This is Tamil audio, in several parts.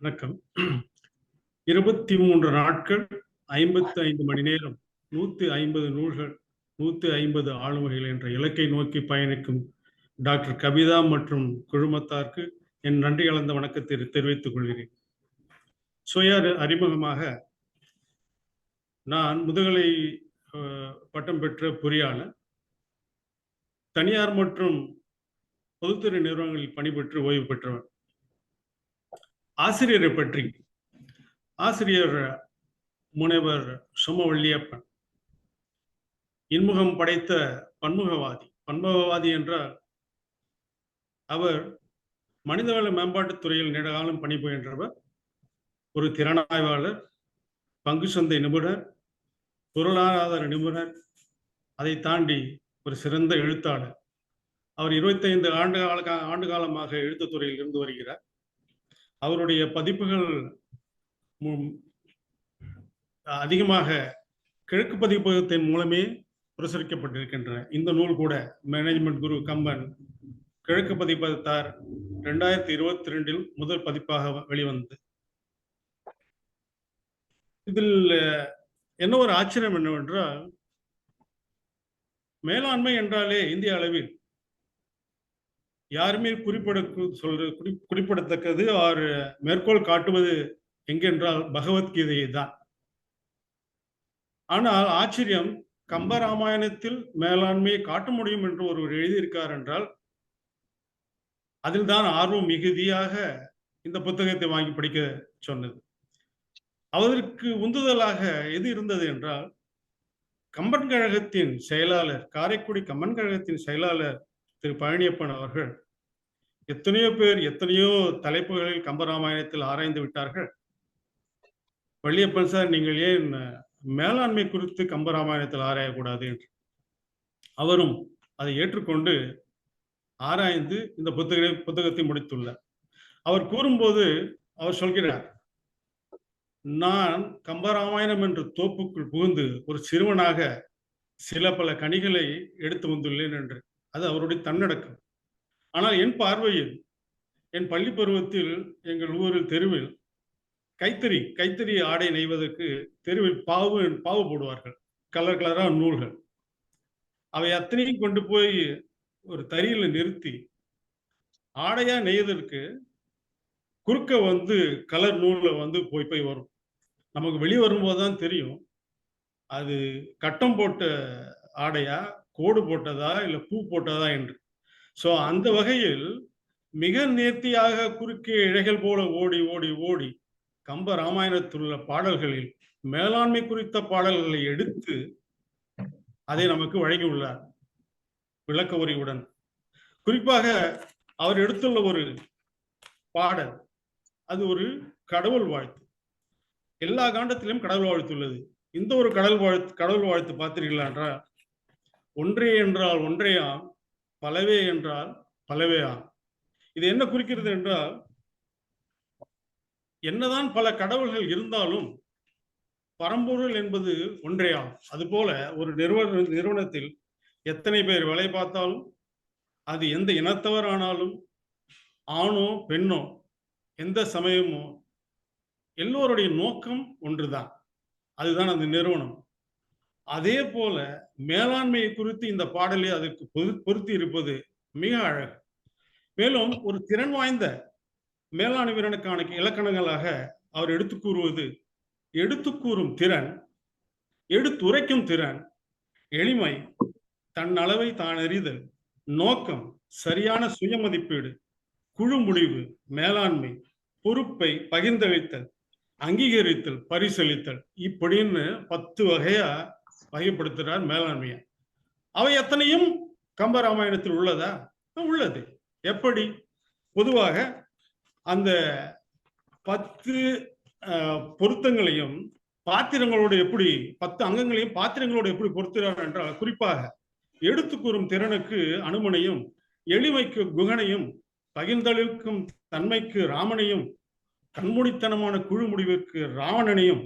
வணக்கம். இருபத்தி மூன்று நாட்கள் ஐம்பத்தி ஐந்து மணி நேரம் நூத்தி ஐம்பது நூல்கள் நூத்தி ஐம்பது ஆளுமைகள் என்ற இலக்கை நோக்கி பயணிக்கும் டாக்டர் கவிதா மற்றும் குழுமத்தாருக்கு என் நன்றி கலந்த வணக்கத்தை தெரிவித்துக் கொள்கிறேன். சுய அறிமுகமாக நான் முதுகலை பட்டம் பெற்ற பொறியாளர். தனியார் மற்றும் பொதுத்துறை நிறுவனங்களில் பணிபெற்று ஓய்வு பெற்றவர். ஆசிரியரை பற்றி. ஆசிரியர் முனைவர் சுமவள்ளியப்பன் இன்முகம் படைத்த பன்முகவாதி. பன்முகவாதி என்றால் அவர் மனிதவள மேம்பாட்டுத் துறையில் நீண்டகாலம் பணிபுரிகின்றவர். ஒரு திறனாய்வாளர் பங்கு சந்தை நிபுணர் பொருளாதார நிபுணர் அதை தாண்டி ஒரு சிறந்த எழுத்தாளர். அவர் இருபத்தைந்து ஆண்டு கால ஆண்டு காலமாக எழுத்துத்துறையில் இருந்து வருகிறார். அவருடைய பதிப்புகள் அதிகமாக கிழக்கு பதிப்பகத்தின் மூலமே பிரசுரிக்கப்பட்டிருக்கின்ற இந்த நூல் கூட மேனேஜ்மெண்ட் குரு கம்பன் கிழக்கு பதிப்பகத்தார் ரெண்டாயிரத்தி இருபத்தி ரெண்டில் முதல் பதிப்பாக வெளிவந்தது. இதில் என்ன ஒரு ஆச்சரியம் என்னவென்றால் மேலாண்மை என்றாலே இந்திய அளவில் யாருமே குறிப்பிட சொல்ற குறி குறிப்பிடத்தக்கது? அவர் மேற்கோள் காட்டுவது எங்கென்றால் பகவத்கீதையை தான் ஆனால் ஆச்சரியம் கம்பராமாயணத்தில் மேலாண்மையை காட்ட முடியும் என்று ஒருவர் எழுதியிருக்கார் என்றால் அதில் தான் ஆர்வம் மிகுதியாக இந்த புத்தகத்தை வாங்கி படிக்க சொன்னது. அவருக்கு உந்துதலாக எது இருந்தது என்றால் கம்பன் கழகத்தின் செயலாளர் காரைக்குடி கம்பன் கழகத்தின் செயலாளர் திரு பழனியப்பன் அவர்கள் எத்தனையோ பேர் எத்தனையோ தலைப்புகளில் கம்பராமாயணத்தில் ஆராய்ந்து விட்டார்கள். வள்ளியப்பன் சார் நீங்கள் ஏன் மேலாண்மை குறித்து கம்பராமாயணத்தில் ஆராயக்கூடாது என்று? அவரும் அதை ஏற்றுக்கொண்டு ஆராய்ந்து இந்த புத்தக புத்தகத்தை முடித்துள்ளார். அவர் கூறும்போது அவர் சொல்கிறார் நான் கம்பராமாயணம் என்ற தோப்புக்குள் புகுந்து ஒரு சிறுவனாக சில பல கனிகளை எடுத்து வந்துள்ளேன் என்று. அது அவருடைய தன்னடக்கம். ஆனால் என் பார்வையில் என் பள்ளி பருவத்தில் எங்கள் ஊரில் தெருவில் கைத்தறி கைத்தறி ஆடை நெய்வதற்கு தெருவில் பாவு பாவு போடுவார்கள். கலர் கலராக நூல்கள். அவை அத்தனையும் கொண்டு போய் ஒரு தறியில் நிறுத்தி ஆடையா நெய்வதற்கு குறுக்க வந்து கலர் நூலில் வந்து போய் போய் வரும். நமக்கு வெளியே வரும்போது தான் தெரியும். அது கட்டம் போட்ட ஆடையா கோடு போட்டதா இல்லை பூ போட்டதா என்று. ஸோ அந்த வகையில் மிக நேர்த்தியாக குறுக்கே இழைகள் போல ஓடி ஓடி ஓடி கம்ப ராமாயணத்தில் உள்ள பாடல்களில் மேலாண்மை குறித்த பாடல்களை எடுத்து அதை நமக்கு வழங்கியுள்ளார் விளக்க உரியுடன். குறிப்பாக அவர் எடுத்துள்ள ஒரு பாடல். அது ஒரு கடவுள் வாழ்த்து. எல்லா காண்டத்திலும் கடவுள் வாழ்த்து உள்ளது இந்த ஒரு கடவுள் வாழ்த்து கடவுள் வாழ்த்து பார்த்தீர்களா என்றால் ஒன்றே என்றால் ஒன்றேயாம் பலவே என்றால் பலவேயாம் இது என்ன குறிக்கிறது என்றால் என்னதான் பல கடவுள்கள் இருந்தாலும் பரம்பொருள் என்பது ஒன்றேயாம் அதுபோல ஒரு நிறுவன நிறுவனத்தில் எத்தனை பேர் வேலை பார்த்தாலும் அது எந்த இனத்தவர் ஆனாலும் ஆணோ பெண்ணோ எந்த சமயமோ எல்லோருடைய நோக்கம் ஒன்றுதான். அதுதான் அந்த நிறுவனம். அதே போல மேலாண்மையை குறித்து இந்த பாடலே அதற்கு பொருத்தி இருப்பது மிக அழகு. மேலும் ஒரு திறன் வாய்ந்த மேலாண்மை வீரனுக்கான இலக்கணங்களாக அவர் எடுத்து கூறுவது எடுத்து கூறும் திறன் எடுத்துரைக்கும் திறன் எளிமை தன் அளவை தான் நோக்கம் சரியான சுயமதிப்பீடு குழு முடிவு மேலாண்மை பொறுப்பை பகிர்ந்தளித்தல் அங்கீகரித்தல் பரிசளித்தல் இப்படின்னு பத்து வகையா வகைப்படுத்துறார் மேலாண்மையை அவை எத்தனையும் கம்பராமாயணத்தில் உள்ளதா? உள்ளது. எப்படி? பொதுவாக அந்த பத்து பொருத்தங்களையும் பாத்திரங்களோடு எப்படி பத்து அங்கங்களையும் பாத்திரங்களோடு எப்படி பொருத்துகிறார் என்றால் குறிப்பாக எடுத்து கூறும் திறனுக்கு அனுமனையும் எளிமைக்கு குகனையும் பகிர்ந்தளிக்கும் தன்மைக்கு ராமனையும் கண்மூடித்தனமான குழு முடிவிற்கு ராவணனையும்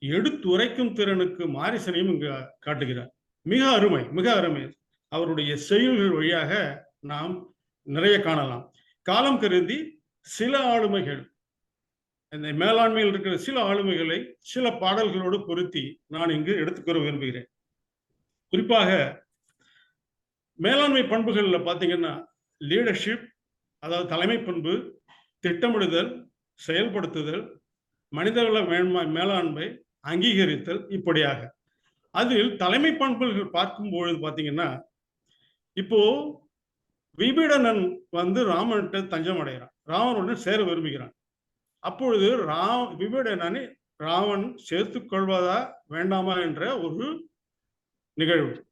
எடுத்துரைக்கும் திறனுக்கு மாரிசனையும் இங்கு காட்டுகிறார். மிக அருமை மிக அருமை. அவருடைய செயல்கள் வழியாக நாம் நிறைய காணலாம். காலம் கருதி சில ஆளுமைகள் இந்த மேலாண்மையில் இருக்கிற சில ஆளுமைகளை சில பாடல்களோடு பொருத்தி நான் இங்கு எடுத்துக்கூற விரும்புகிறேன். குறிப்பாக மேலாண்மை பண்புகளில் பார்த்தீங்கன்னா லீடர்ஷிப் அதாவது தலைமை பண்பு திட்டமிடுதல் செயல்படுத்துதல் மனிதவள மேன்மை மேலாண்மை அங்கீகரித்தல் இப்படியாக. அதில் தலைமை பண்புகள் பார்க்கும் பொழுது பார்த்தீங்கன்னா இப்போ விபீடனன் வந்து ராமன்கிட்ட தஞ்சம் அடைகிறான். ராவனுடன் சேர விரும்புகிறான். அப்பொழுது ரா விபீடனனை ராவன் சேர்த்து கொள்வதா வேண்டாமா என்ற ஒரு நிகழ்வு.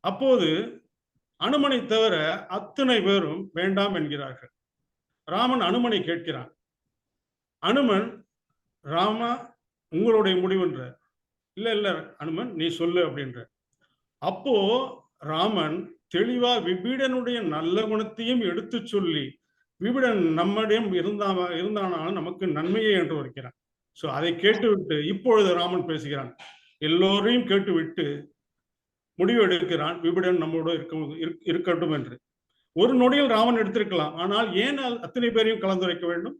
அப்போது அனுமனை தவிர அத்தனை பேரும் வேண்டாம் என்கிறார்கள். ராமன் அனுமனை கேட்கிறான். அனுமன் ராமா உங்களுடைய முடிவுன்ற. இல்ல இல்ல அனுமன் நீ சொல்லு அப்படின்ற. அப்போ ராமன் தெளிவா விபீடனுடைய நல்ல குணத்தையும் எடுத்து சொல்லி விபீடன் நம்மிடம் இருந்தா இருந்தானாலும் நமக்கு நன்மையே என்று வருகிறான் சோ அதை கேட்டுவிட்டு இப்பொழுது ராமன் பேசுகிறான். எல்லோரையும் கேட்டுவிட்டு முடிவு எடுக்கிறான் விபீடன் நம்மோடு இருக்க இருக்கட்டும் என்று ஒரு நொடியில் ராமன் எடுத்திருக்கலாம். ஆனால் ஏன் அத்தனை பேரையும் கலந்துரைக்க வேண்டும்?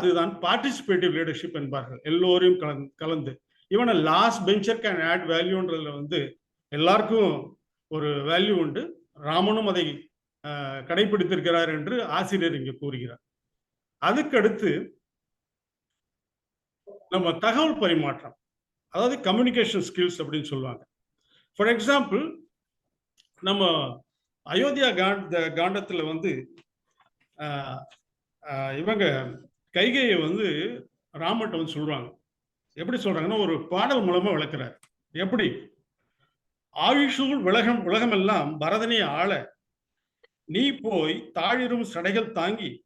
அதுதான் பார்ட்டிசிபேட்டிவ் லீடர்ஷிப் என்பார்கள். எல்லோரையும் கலந்து கலந்து. இவன் லாஸ்ட் பெஞ்சர் கேன் ஆட் வேல்யூன்றதுல வந்து எல்லாருக்கும் ஒரு வேல்யூ உண்டு. ராமனும் அதை கடைபிடித்திருக்கிறார் என்று ஆசிரியர் இங்கு கூறுகிறார். அதுக்கடுத்து நம்ம தகவல் பரிமாற்றம் அதாவது கம்யூனிகேஷன் ஸ்கில்ஸ் அப்படின்னு சொல்லுவாங்க. ஃபார் எக்ஸாம்பிள் நம்ம அயோத்தியா காண்ட காண்டத்தில் வந்து இவங்க கைகையை வந்து ராமட்ட வந்து சொல்றாங்க. எப்படி சொல்றாங்கன்னா ஒரு பாடல் மூலமா விளக்குறாரு. எப்படி? ஆயுஷூல் உலகம் உலகமெல்லாம் பரதனை ஆள. நீ போய் தாழிரும் சடைகள் தாங்கி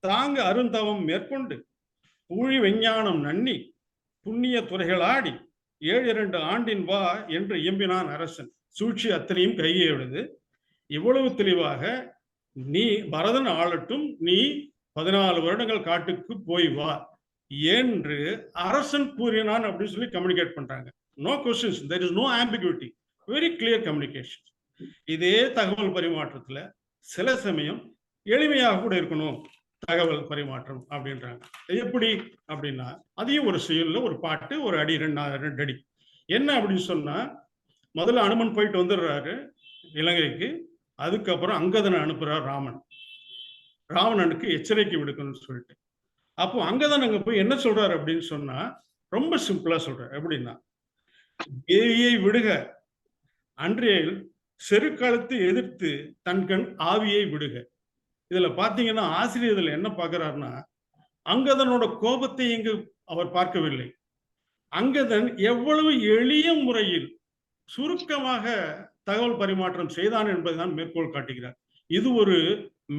தாங்க அருந்தவம் மேற்கொண்டு ஊழி விஞ்ஞானம் நன்னி புண்ணிய துறைகளாடி ஏழு இரண்டு ஆண்டின் வா என்று இயம்பினான் அரசன். சூழ்ச்சி அத்தனையும் கையேடுது இவ்வளவு தெளிவாக நீ பரதன் ஆளட்டும் நீ பதினாலு வருடங்கள் காட்டுக்கு போய் வா. என்று அரசன் கூறினான் அப்படின்னு சொல்லி கம்யூனிகேட் பண்றாங்க. No questions there is no ambiguity very clear communication இதே தகவல் பரிமாற்றத்துல சில சமயம் எளிமையாக கூட இருக்கணும். தகவல் பரிமாற்றம் அப்படின்றாங்க. எப்படி அப்படின்னா அதையும் ஒரு செயலில் ஒரு பாட்டு ஒரு அடி ரெண்டு ரெண்டு அடி. என்ன அப்படின்னு சொன்னா முதல்ல அனுமன் போயிட்டு வந்துடுறாரு இலங்கைக்கு. அதுக்கப்புறம் அங்கதனை அனுப்புறார் ராமன். ராவணனுக்கு எச்சரிக்கை விடுக்கணும்னு சொல்லிட்டு. அப்போ அங்கதான் அங்க போய் என்ன சொல்றாரு அப்படின்னு சொன்னா ரொம்ப சிம்பிளா சொல்றாரு. எப்படின்னா தேவியை விடுக. அன்றையில் செருக்காலத்தை எதிர்த்து தன் கண் ஆவியை விடுக. இதுல பாத்தீங்கன்னா ஆசிரியர் இதுல என்ன பாக்குறாருன்னா அங்கதனோட கோபத்தை இங்கு அவர் பார்க்கவில்லை. அங்கதன் எவ்வளவு எளிய முறையில் சுருக்கமாக தகவல் பரிமாற்றம் செய்தான் என்பதுதான் மேற்கோள் காட்டுகிறார். இது ஒரு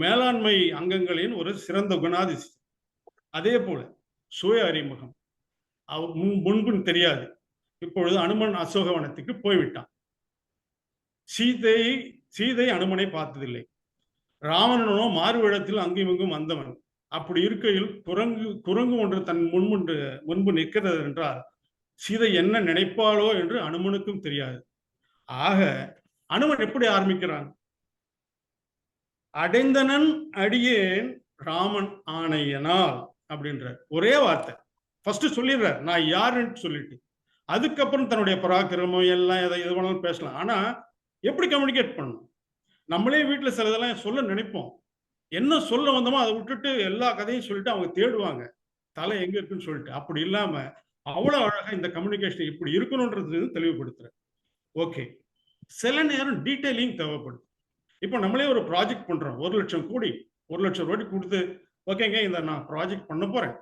மேலாண்மை அங்கங்களின் ஒரு சிறந்த குணாதிசி அதே போல சுய அறிமுகம். அவர் முன் முன்பின் தெரியாது. இப்பொழுது அனுமன் அசோகவனத்துக்கு போய்விட்டான். சீதை சீதை அனுமனை பார்த்ததில்லை. ராவணனோ மாறுவிடத்தில் அங்கும் இங்கும் வந்தவன். அப்படி இருக்கையில் குரங்கு குரங்கு ஒன்று தன் முன்முன்று முன்பு நிற்கிறது என்றால் சீதை என்ன நினைப்பாளோ என்று அனுமனுக்கும் தெரியாது. ஆக அனுமன் எப்படி ஆரம்பிக்கிறான்? அடைந்தனன் அடியேன் ராமன் ஆணையனால் அப்படின்றார். ஒரே வார்த்தை. ஃபர்ஸ்ட் சொல்லிடுறார். நான் யாருன்னு சொல்லிட்டு. அதுக்கப்புறம் தன்னுடைய பராக்கிரமம் எல்லாம் எதை எது வேணாலும் பேசலாம். ஆனா எப்படி கம்யூனிகேட் பண்ணணும்? நம்மளே வீட்டில் சில இதெல்லாம் சொல்ல நினைப்போம். என்ன சொல்ல வந்தோமோ அதை விட்டுட்டு எல்லா கதையும் சொல்லிட்டு அவங்க தேடுவாங்க. தலை எங்க இருக்குன்னு சொல்லிட்டு. அப்படி இல்லாம அவ்வளவு அழகா இந்த கம்யூனிகேஷன் இப்படி இருக்கணும்ன்றது தெளிவுபடுத்துறேன் ஓகே சில நேரம் டீட்டெயிலிங் தேவைப்படுது. இப்போ நம்மளே ஒரு ப்ராஜெக்ட் பண்றோம். ஒரு லட்சம் கோடி ஒரு லட்சம் கோடி கொடுத்து ஓகேங்க இந்த நான் ப்ராஜெக்ட் பண்ண போறேன்.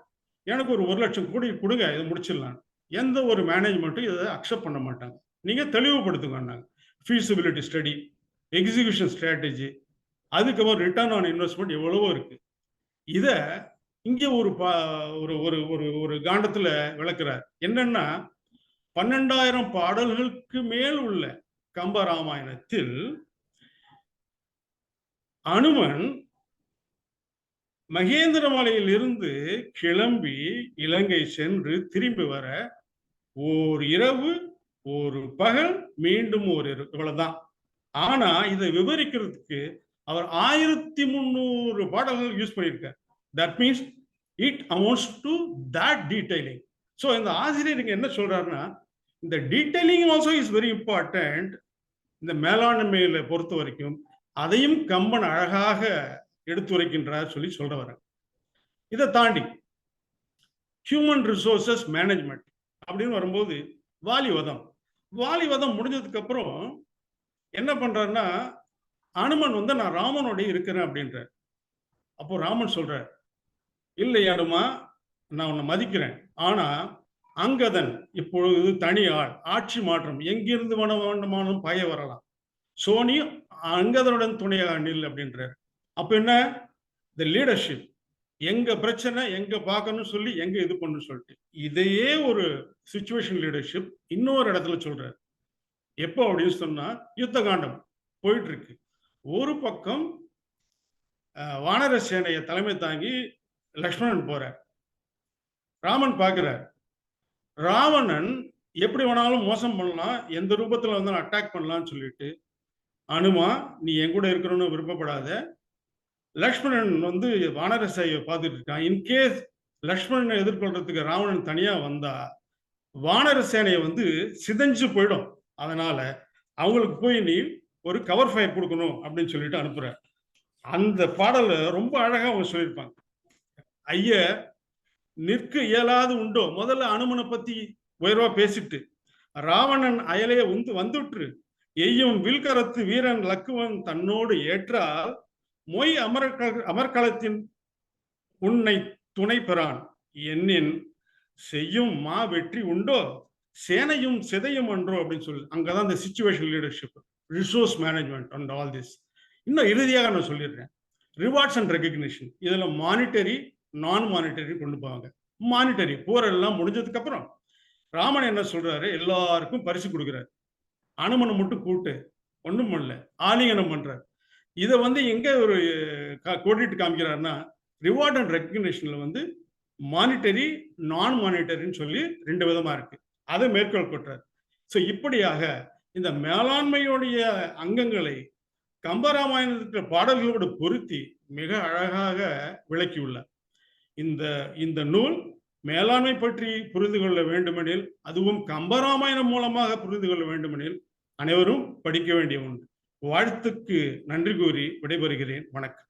எனக்கு ஒரு ஒரு லட்சம் கோடி கொடுங்க இதை முடிச்சிடலாம். எந்த ஒரு மேனேஜ்மெண்ட்டும் இதை அக்செப்ட் பண்ண மாட்டாங்க. நீங்க தெளிவுபடுத்துங்க ஃபீஸிபிலிட்டி ஸ்டடி எக்ஸிகியூஷன் ஸ்ட்ராட்டஜி அதுக்கப்புறம் ரிட்டர்ன் ஆன் இன்வெஸ்ட்மெண்ட் எவ்வளவோ இருக்கு. இதை இங்கே ஒரு ஒரு ஒரு ஒரு ஒரு காண்டத்துல விளக்குறார். என்னன்னா பன்னெண்டாயிரம் பாடல்களுக்கு மேல் உள்ள கம்பராமாயணத்தில் அனுமன் மகேந்திரமலையில் இருந்து கிளம்பி இலங்கை சென்று திரும்பி வர ஓர் இரவு ஒரு பகல் மீண்டும் ஒரு இரவு இவ்வளவுதான். ஆனா இதை விவரிக்கிறதுக்கு அவர் ஆயிரத்தி முந்நூறு பாடல்கள் யூஸ் பண்ணியிருக்கார். That means it amounts to that detailing so இந்த ஆசிரியர் இங்க என்ன சொல்றாருன்னா இந்த detailing also is very important இந்த மேலாண்மையில பொறுத்த வரைக்கும் அதையும் கம்பன் அழகாக எடுத்துரைக்கின்றார் சொல்லி சொல்ற வர இதை தாண்டி ஹியூமன் ரிசோர்சஸ் மேனேஜ்மெண்ட் அப்படின்னு வரும்போது வாலிவதம். வாலிவதம் முடிஞ்சதுக்கு அப்புறம் என்ன பண்றாருன்னா அனுமன் வந்து நான் ராமனோட இருக்கிறேன் அப்படின்றார். அப்போ ராமன் சொல்றார் இல்லை அனுமா நான் உன்னை மதிக்கிறேன். ஆனா அங்கதன் இப்பொழுது தனி ஆள் ஆட்சி மாற்றம் எங்கிருந்து வன வேண்டுமானும் பய வரலாம். சோனி அங்கதனுடன் துணையாக நில் அப்படின்றார். அப்போ என்ன? த லீடர்ஷிப் எங்க பிரச்சனை எங்க பார்க்கணும்னு சொல்லி எங்க இது பண்ணு சொல்லிட்டு. இதையே ஒரு சுச்சுவேஷன் லீடர்ஷிப் இன்னொரு இடத்துல சொல்றாரு. எப்போ அப்படின்னு சொன்னா யுத்த காண்டம் போயிட்டு இருக்கு ஒரு பக்கம் வானர சேனையை தலைமை தாங்கி லக்ஷ்மணன் போறார். ராமன் பார்க்கிறார். ராவணன் எப்படி வேணாலும் மோசம் பண்ணலாம் எந்த ரூபத்துல வந்து அட்டாக் பண்ணலாம்னு சொல்லிட்டு அனுமா நீ என் கூட இருக்கணும்னு விருப்பப்படாத. லக்ஷ்மணன் வந்து வானர பார்த்துட்டு இருக்கான். இன்கேஸ் லக்ஷ்மணனை எதிர்கொள்றதுக்கு ராவணன் தனியா வந்தா வானர சேனையை வந்து சிதைஞ்சு போயிடும். அதனால அவங்களுக்கு போய் நீ ஒரு கவர் ஃபயர் கொடுக்கணும் அப்படின்னு சொல்லிட்டு அனுப்புற. அந்த பாடலை ரொம்ப அழகா அவங்க சொல்லியிருப்பாங்க. ஐய நிற்க இயலாது உண்டோ? முதல்ல அனுமனை பத்தி உயர்வா பேசிட்டு ராவணன் அயலைய வந்து வந்துட்டுரு எய்யும் வில்கரத்து வீரன் லக்குவன் தன்னோடு ஏற்றால் மொய் அமர்க அமர்க்களத்தின் உன்னை துணை பெறான். என்னின் செய்யும் மா வெற்றி உண்டோ? சேனையும் சிதையும் அன்றோ? அப்படின்னு சொல்லி. அங்கதான் இந்த situation leadership resource management and all this இன்னும் இறுதியாக நான் சொல்லிடுறேன். ரிவார்ட்ஸ் அண்ட் ரெகக்னிஷன் இதுல மானிட்டரி நான் மானிட்டரி கொண்டு போவாங்க. மானிட்டரி போரெல்லாம் முடிஞ்சதுக்கு அப்புறம் ராமன் என்ன சொல்றாரு? எல்லாருக்கும் பரிசு கொடுக்குறாரு. அனுமனை மட்டும் கூட்டு ஒன்றும் பண்ணல. ஆலிங்கனம் பண்றாரு. இதை வந்து எங்க ஒரு கா- கோடிட்டு காமிக்கிறாருன்னா ரிவார்ட் அண்ட் ரெக்கக்னிஷன்ல வந்து மானிட்டரி நான் மானிட்டரின்னு சொல்லி ரெண்டு விதமா இருக்கு. அதை மேற்கோள் கொட்டுறார். ஸோ இப்படியாக இந்த மேலாண்மையுடைய அங்கங்களை கம்பராமாயணத்தின் பாடல்களோடு பொருத்தி மிக அழகாக விளக்கியுள்ளார். இந்த இந்த நூல் மேலாண்மை பற்றி புரிந்து கொள்ள வேண்டுமெனில் அதுவும் கம்பராமாயணம் மூலமாக புரிந்து கொள்ள வேண்டுமெனில் அனைவரும் படிக்க வேண்டிய ஒன்று. வாழ்த்துக்கு நன்றி கூறி விடைபெறுகிறேன். வணக்கம்.